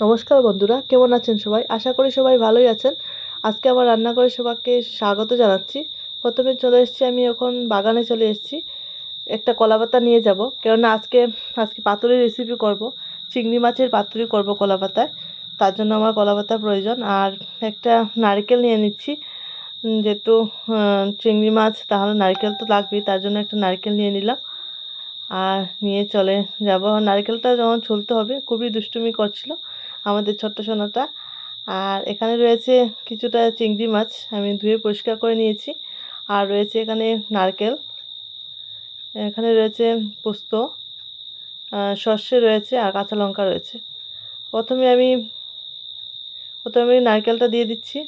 নমস্কার বন্ধুরা, কেমন আছেন সবাই? আশা করি সবাই ভালোই আছেন। আজকে আমার রান্না করে সবাইকে স্বাগত জানাচ্ছি। প্রথমে চলে এসেছি আমি এখন বাগানে চলে এসেছি। একটা কলাপাতা নিয়ে যাব, কেননা আজকে আজকে পাতুরির রেসিপি করব। চিংড়ি মাছের পাতুরি করব কলাপাতায়। তার জন্য আমার কলা পাতা প্রয়োজন। আর একটা নারকেল নিয়ে নিচ্ছি। যেহেতু চিংড়ি মাছ, তাহলে নারকেল তো লাগবেই, তার জন্য একটা নারকেল নিয়ে নিলাম। আর নিয়ে চলে যাব। নারকেলটা যখন ছুলতে হবে, খুবই দুষ্টুমি করছিল। আমাদের ছোট্ট সোনাটা। আর এখানে রয়েছে কিছুটা চিংড়ি মাছ, আমি ধুয়ে পরিষ্কার করে নিয়েছি। আর রয়েছে এখানে নারকেল, এখানে রয়েছে পোস্ত সর্ষে রয়েছে আর কাঁচা লঙ্কা রয়েছে। প্রথমে আমি প্রথমে আমি নারকেলটা দিয়ে দিচ্ছি।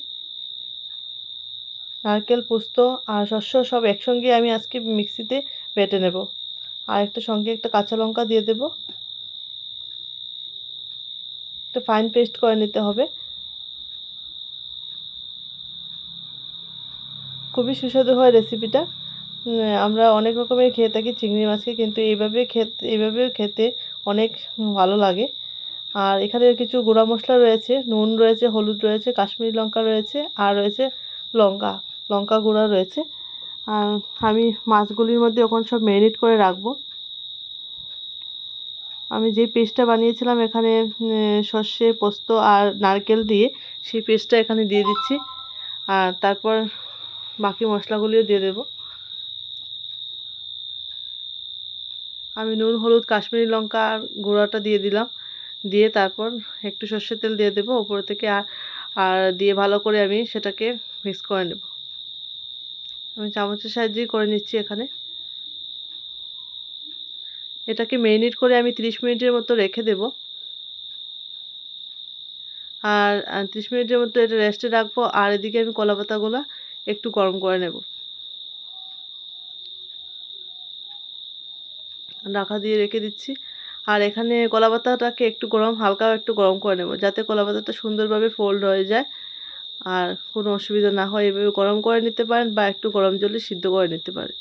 নারকেল, পোস্ত আর শস্য সব একসঙ্গে আমি আজকে মিক্সিতে বেটে নেব। আর একটা সঙ্গে একটা কাঁচা লঙ্কা দিয়ে দেব। একটা ফাইন পেস্ট করে নিতে হবে। খুবই সুস্বাদু হয় রেসিপিটা আমরা অনেক রকমের খেয়ে থাকি চিংড়ি মাছকে, কিন্তু এইভাবে খেতে এইভাবে খেতে অনেক ভালো লাগে। আর এখানে কিছু গুঁড়া মশলা রয়েছে, নুন রয়েছে, হলুদ রয়েছে, কাশ্মীরি লঙ্কা রয়েছে, আর রয়েছে লঙ্কা লঙ্কা গুঁড়া রয়েছে। আর আমি মাছগুলির মধ্যে ওখানে সব ম্যারিনেট করে রাখব। আমি যে পেস্টটা বানিয়েছিলাম এখানে সর্ষে, পোস্ত আর নারকেল দিয়ে সেই পেস্টটা এখানে দিয়ে দিচ্ছি। আর তারপর বাকি মশলাগুলিও দিয়ে দেব। আমি নুন, হলুদ, কাশ্মীরি লঙ্কা আর গুঁড়াটা দিয়ে দিলাম। দিয়ে তারপর একটু সর্ষের তেল দিয়ে দেবো ওপর থেকে আর আর দিয়ে ভালো করে আমি সেটাকে মিক্স করে নেব। আমি চামচের সাহায্যেই করে নিচ্ছি এখানে। এটাকে মেরিনেট করে আমি 30 মিনিটের মতো রেখে দেব। আর তিরিশ মিনিটের মতো এটা রেস্টে রাখব। আর এদিকে আমি কলা পাতাগুলো একটু গরম করে নেব। ঢাকা দিয়ে রেখে দিচ্ছি। আর এখানে কলা পাতাটাকে একটু গরম হালকা একটু গরম করে নেব, যাতে কলা পাতাটা সুন্দরভাবে ফোল্ড হয়ে যায়। আর কোনো অসুবিধা না হয়, এভাবে গরম করে নিতে পারেন বা একটু গরম জলে সিদ্ধ করে নিতে পারেন।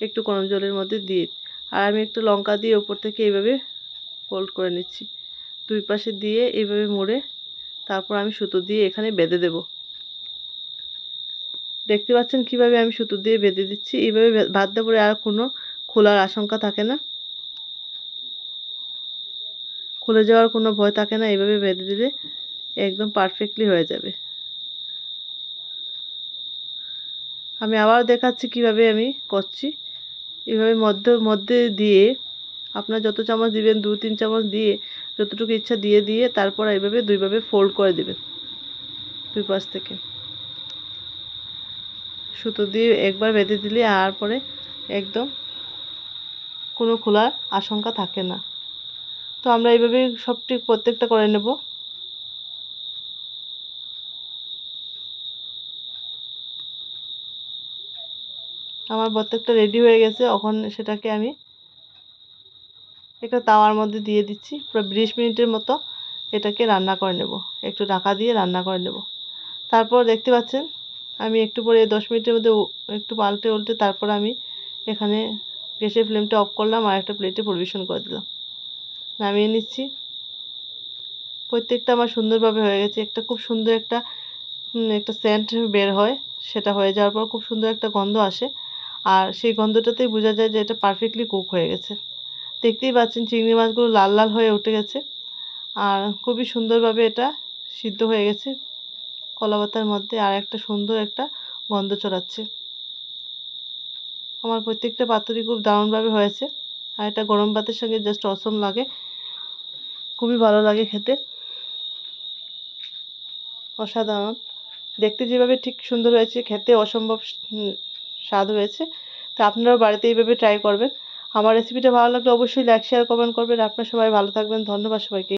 একটু গরম জলের মধ্যে দিয়ে আর আমি একটু লঙ্কা দিয়ে ওপর থেকে এইভাবে ফোল্ড করে নিচ্ছি। দুই পাশে দিয়ে এইভাবে মুড়ে তারপর আমি সুতো দিয়ে এখানে বেঁধে দেব। দেখতে পাচ্ছেন কীভাবে আমি সুতো দিয়ে বেঁধে দিচ্ছি? এইভাবে বাঁধতে পরে আর কোনো খোলার আশঙ্কা থাকে না। খুলে যাওয়ার কোনো ভয় থাকে না, এইভাবে বেঁধে দিলে একদম পারফেক্টলি হয়ে যাবে। আমি আবার দেখাচ্ছি কীভাবে আমি করছি। এভাবে মধ্য, মধ্যে দিয়ে আপনার যত চামচ দিবেন, দু, তিন চামচ দিয়ে যতটুকু ইচ্ছা দিয়ে দিয়ে তারপর এইভাবে দুইভাবে ফোল্ড করে দিবেন। দুই পাশ থেকে। সুতো দিয়ে একবার বেঁধে দিলে আর পরে একদম কোনো খোলার আশঙ্কা থাকে না। তো আমরা এইভাবে সবটি প্রত্যেকটা করে নেব। আমার প্রত্যেকটা রেডি হয়ে গেছে, এখন সেটাকে আমি একটা তাওয়ার মধ্যে দিয়ে দিচ্ছি প্রায় বিশ মিনিটের মতো এটাকে রান্না করে নেব। একটু ঢাকা দিয়ে রান্না করে নেব। তারপর দেখতে পাচ্ছেন, আমি একটু পরে দশ মিনিটের মধ্যে একটু পাল্টে উল্টে তারপর আমি এখানে গ্যাসের ফ্লেমটা অফ করলাম আর একটা প্লেটে পরিবেশন করে দিলাম। নামিয়ে নিচ্ছি। প্রত্যেকটা আমার সুন্দরভাবে হয়ে গেছে। একটা খুব সুন্দর একটা একটা সেন্ট বের হয়, সেটা হয়ে যাওয়ার পর খুব সুন্দর একটা গন্ধ আসে। আর সেই গন্ধটাতেই বোঝা যায় যে এটা পারফেক্টলি কুক হয়ে গেছে। দেখতেই পাচ্ছেন চিংড়ি মাছগুলো লাল লাল হয়ে উঠে গেছে। আর খুবই সুন্দরভাবে এটা সিদ্ধ হয়ে গেছে। কলা পাতার মধ্যে আর একটা সুন্দর একটা গন্ধ ছড়াচ্ছে। আমার প্রত্যেকটা পাতুরি খুব দারুণভাবে হয়েছে। আর এটা গরম ভাতের সঙ্গে জাস্ট অসম লাগে। খুবই ভালো লাগে খেতে। অসাধারণ। দেখতে যেভাবে ঠিক সুন্দর হয়েছে, খেতে অসম্ভব স্বাদ হয়েছে। তো আপনারাও বাড়িতে এইভাবে ট্রাই করবেন। আমার রেসিপিটা ভালো লাগলে অবশ্যই লাইক শেয়ার কমেন্ট করবেন। আপনারা সবাই ভালো থাকবেন। ধন্যবাদ সবাইকে।